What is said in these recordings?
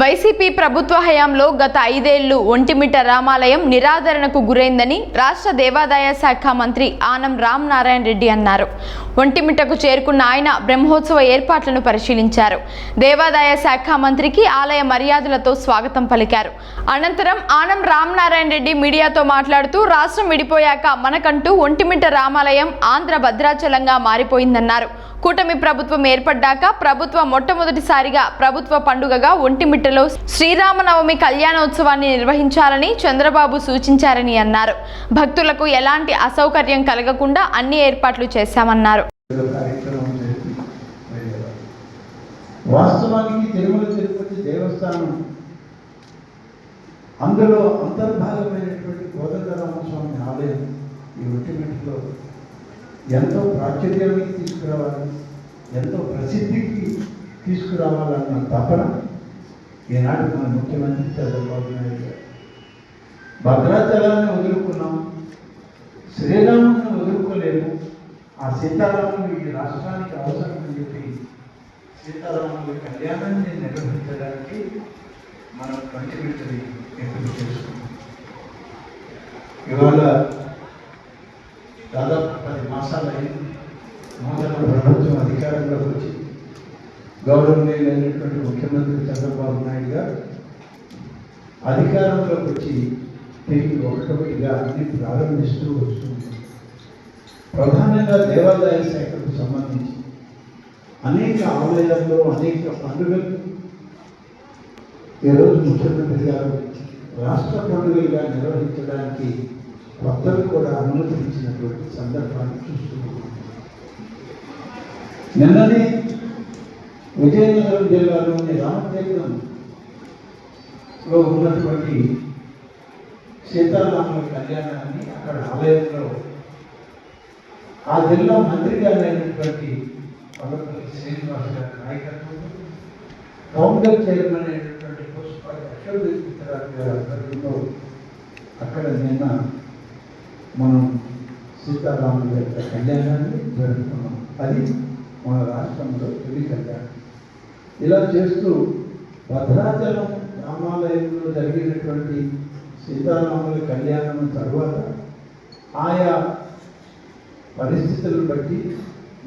YCP ప్రభుత్వ హయాంలో గత ఐదేళ్ళు ఒంటిమిట రామాలయం నిరాదరణకు గురైందని రాష్ట్ర దేవాదాయ శాఖ మంత్రి ఆనం రామ్ నారాయణ రెడ్డి అన్నారు. ఒంటిమిటకు చేరుకున్న ఆయన బ్రహ్మోత్సవ ఏర్పాట్లను పరిశీలించారు. దేవాదాయ శాఖ మంత్రికి ఆలయ మర్యాదలతో స్వాగతం పలికారు. అనంతరం ఆనం రామ్ నారాయణ రెడ్డి మీడియాతో మాట్లాడుతూ రాష్ట్రం విడిపోయాక మనకంటూ ఒంటిమిట రామాలయం ఆంధ్ర భద్రాచలంగా మారిపోయిందన్నారు. కూటమి ప్రభుత్వం ఏర్పడ్డాక ప్రభుత్వం మొట్టమొదటిసారిగా ప్రభుత్వ పండుగగా ఒంటిమిట్టలో శ్రీరామనవమి కళ్యాణోత్సవాన్ని నిర్వహించాలని చంద్రబాబు సూచించారని అన్నారు. భక్తులకు ఎలాంటి అసౌకర్యం కలగకుండా అన్ని ఏర్పాట్లు చేశామన్నారు. వాస్తవానికి తిరుమల తిరుపతి దేవస్థానం అందులో అంతర్భాగమైనటువంటి కోదండరామస్వామి ఆలయం ఈ ఒంటిమిట్టలో ఎంతో ప్రాచుర్యానికి తీసుకురావాలి ఎంతో ప్రసిద్ధికి తీసుకురావాలన్న తపన ఈనాడు మన ముఖ్యమంత్రి చంద్రబాబు నాయుడు గారు. భద్రాచలాన్ని వదులుకున్నాం శ్రీరాముని వదులుకోలేము ఆ సీతారాములు ఈ రాష్ట్రానికి అవసరం అని చెప్పి సీతారాముల కళ్యాణాన్ని నిర్వహించడానికి మనం కంటిమిట్టని ఎంపిక చేసుకున్నాం ఇవాళ మాసాలు అయింది నూతన ప్రభుత్వం అధికారంలోకి వచ్చి గౌరవనీయులైనటువంటి ముఖ్యమంత్రి చంద్రబాబు నాయుడు గారు అధికారంలోకి వచ్చి తిరిగి ఒకటొకటిగా అన్ని ప్రారంభిస్తూ వస్తుంది ప్రధానంగా దేవాదాయ శాఖకు సంబంధించి అనేక ఆలయాల్లో అనేక పండుగలు ఈరోజు ముఖ్యమంత్రి గారు రాష్ట్ర పండుగలుగా నిర్వహించడానికి కొత్తలు కూడా అనుమతించినటువంటి సందర్భాన్ని చూస్తున్నాం. నిన్ననే విజయనగరం జిల్లాలోని రామతీర్థంలో ఉన్నటువంటి సీతారాముల కళ్యాణాన్ని అక్కడ ఆలయంలో ఆ జిల్లా మంత్రి అయినటువంటి పల్లపల్లి శ్రీనివాస్ గారి నాయకత్వంలో కౌంటర్ చైర్మన్ అయినటువంటి పుష్పాటి అశోక్ గారి అక్కడ నిన్న మనం సీతారాముల యొక్క కళ్యాణాన్ని జరుపుకున్నాం. అది మన రాష్ట్రంలో తొలి కళ్యాణం. ఇలా చేస్తూ భద్రాచలం రామాలయంలో జరిగినటువంటి సీతారాముల కళ్యాణం తర్వాత ఆయా పరిస్థితులను బట్టి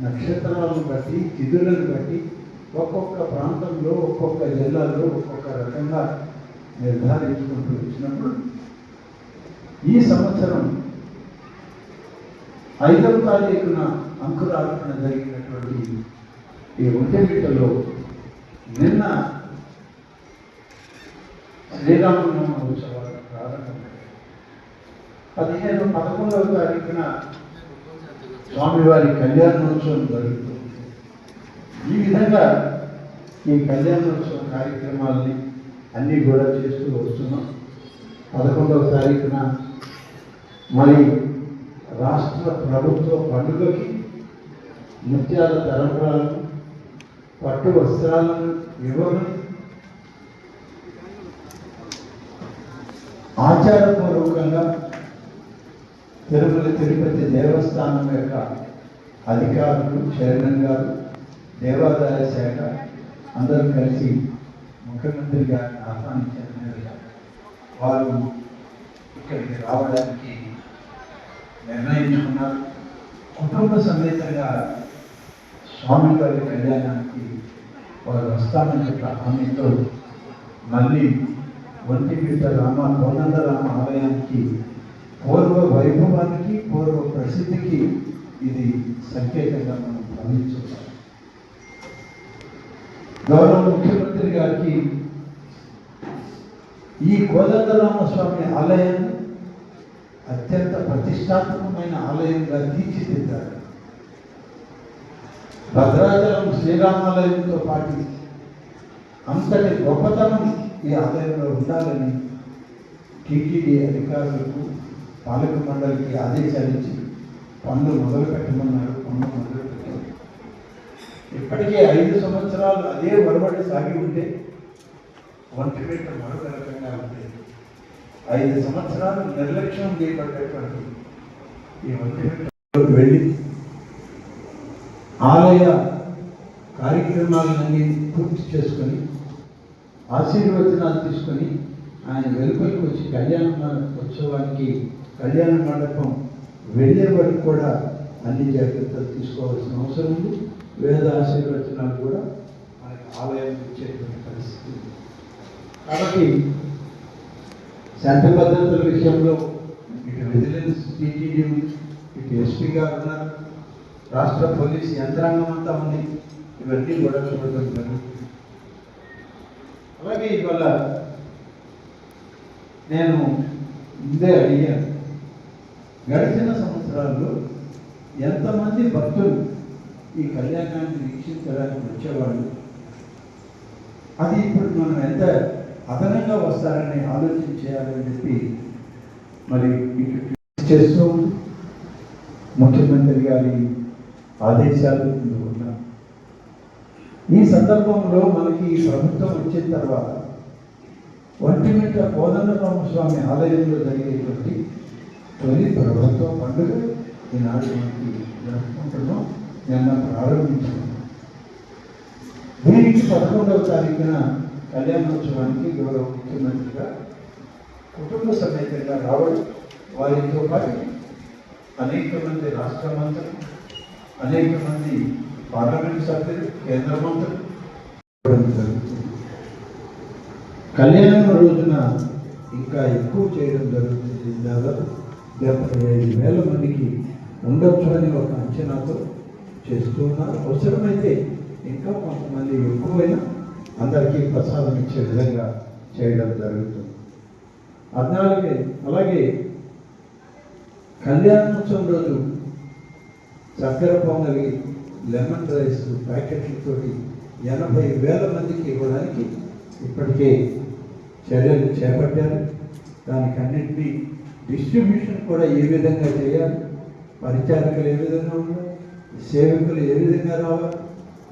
నక్షత్రాలను బట్టి తిథులను బట్టి ఒక్కొక్క ప్రాంతంలో ఒక్కొక్క జిల్లాలో ఒక్కొక్క రకంగా నిర్ధారించుకుంటూ వచ్చినప్పుడు ఈ సంవత్సరం ఐదవ తారీఖున అంకురార్పణ జరిగినటువంటి ఈ ఒంటెమిట్టలో నిన్న శ్రీరామనవమ ఉత్సవాలు ప్రారంభమయ్యాయి. పదిహేను పదకొండవ తారీఖున స్వామివారి కళ్యాణోత్సవం జరుగుతుంది. ఈ విధంగా ఈ కళ్యాణోత్సవ కార్యక్రమాలని అన్నీ కూడా చేస్తూ వస్తున్నాం. పదకొండవ తారీఖున మరి రాష్ట్ర ప్రభుత్వ పండుగకి ముత్యాల తరంబరాలను పట్టు వస్త్రాలను ఇవ్వడం ఆచారపూర్వకంగా తిరుమల తిరుపతి దేవస్థానం యొక్క అధికారులు చైర్మన్ గారు దేవాదాయ శాఖ అందరూ కలిసి ముఖ్యమంత్రి గారిని ఆహ్వానించిన వారు ఇక్కడికి రావడానికి నిర్ణయించుకున్నారు. కుటుంబ సమేతంగా స్వామివారి కళ్యాణానికి వారు వస్తామని చెప్పిన హామీతో మళ్ళీ ఒంటిపీట రామ కోనందరామ ఆలయానికి పూర్వ వైభవానికి పూర్వ ప్రసిద్ధికి ఇది సంకేతంగా మనం భావించాలి గౌరవ ముఖ్యమంత్రి గారికి ఈ కోదండరామస్వామి ఆలయాన్ని అత్యంత ప్రతిష్టాత్మకమైన ఆలయంగా తీర్చిదిద్దారు. భద్రాచలం శ్రీరామాలయంతో పాటు అంతటి గొప్పతనం ఈ ఆలయంలో ఉండాలని టీటీడీ అధికారులకు పాలక మండలికి ఆదేశాలు ఇచ్చి పనులు మొదలు పెట్టమన్నారు పనులు మొదలు పెట్టారు. ఇప్పటికే ఐదు సంవత్సరాలు అదే వరబడి సాగి ఉంటే ఒంటి పెట్ట మరొక రకంగా ఉండేది ఐదు సంవత్సరాలు నిర్లక్ష్యం చేయబడ్డటువంటి ఈ ఒంటి వెళ్ళి ఆలయ కార్యక్రమాలన్నీ పూర్తి చేసుకొని ఆశీర్వచనాలు తీసుకొని ఆయన వెలుపలికి వచ్చి కళ్యాణ ఉత్సవానికి కళ్యాణ మండపం వెళ్ళే వరకు కూడా అన్ని జాగ్రత్తలు తీసుకోవాల్సిన అవసరం ఉంది. వేద ఆశీర్వచనాలు కూడా మనకి ఆలయం ఇచ్చేటువంటి పరిస్థితి కాబట్టి శాంతి భద్రతల విషయంలో ఇటు విజిలెన్స్ టీటీడీ ఉంది ఇటు ఎస్పీ గారు ఉన్నారు రాష్ట్ర పోలీస్ యంత్రాంగం అంతా ఉంది. ఇవన్నీ కూడా చూడటం జరుగుతుంది. అలాగే ఇవాళ నేను ముందే అడిగాను గడిచిన సంవత్సరాల్లో ఎంతమంది భక్తులు ఈ కళ్యాణాన్ని వీక్షించడానికి వచ్చేవాళ్ళు? అది ఇప్పుడు మనం ఎంత అదనంగా వస్తారని ఆలోచన చేయాలని చెప్పి మరి ఇటు చేస్తూ ముఖ్యమంత్రి గారి ఆదేశాలు ఉన్నాం ఈ సందర్భంలో మనకి ఈ ప్రభుత్వం వచ్చిన తర్వాత ఒంటిమిట్ట కోదండరామ స్వామి ఆలయంలో జరిగేటువంటి తొలి ప్రభుత్వ పండుగ ఈనాడు మనకి జరుపుకుంటున్నాం. నిన్న ప్రారంభించుకున్నాం దీనికి పదకొండవ తారీఖున కళ్యాణోత్సవానికి గౌరవ ముఖ్యమంత్రిగా కుటుంబ సమేతంగా రావడం వారితో పాటు అనేక మంది రాష్ట్ర మంత్రులు అనేక మంది పార్లమెంట్ సభ్యులు కేంద్ర మంత్రులు జరుగుతుంది. కళ్యాణం రోజున ఇంకా ఎక్కువ చేయడం జరుగుతుంది. దాదాపు డెబ్బై ఐదు వేల మందికి ఉండొచ్చు అని ఒక అంచనాతో చేస్తూ ఉన్నారు. అవసరమైతే ఇంకా కొంతమంది ఎక్కువైనా అందరికీ ప్రసాదం ఇచ్చే విధంగా చేయడం జరుగుతుంది. అలాగే అలాగే కళ్యాణోత్సవం రోజు చక్కెర పొంగలి లెమన్ రైస్ ప్యాకెట్లతో ఎనభై వేల మందికి ఇవ్వడానికి ఇప్పటికే చర్యలు చేపట్టారు. దానికి అన్నింటినీ డిస్ట్రిబ్యూషన్ కూడా ఏ విధంగా చేయాలి పరిచారకులు ఏ విధంగా ఉండాలి సేవకులు ఏ విధంగా రావాలి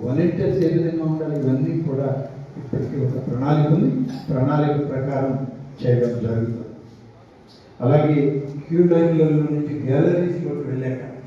వాలంటీర్స్ ఏ విధంగా ఉండాలి ఇవన్నీ కూడా ఇప్పటికీ ఒక ప్రణాళిక ఉంది. ప్రణాళిక ప్రకారం చేయడం జరుగుతుంది. అలాగే క్యూ లైన్లలో నుంచి గ్యాలరీస్లోకి వెళ్ళాక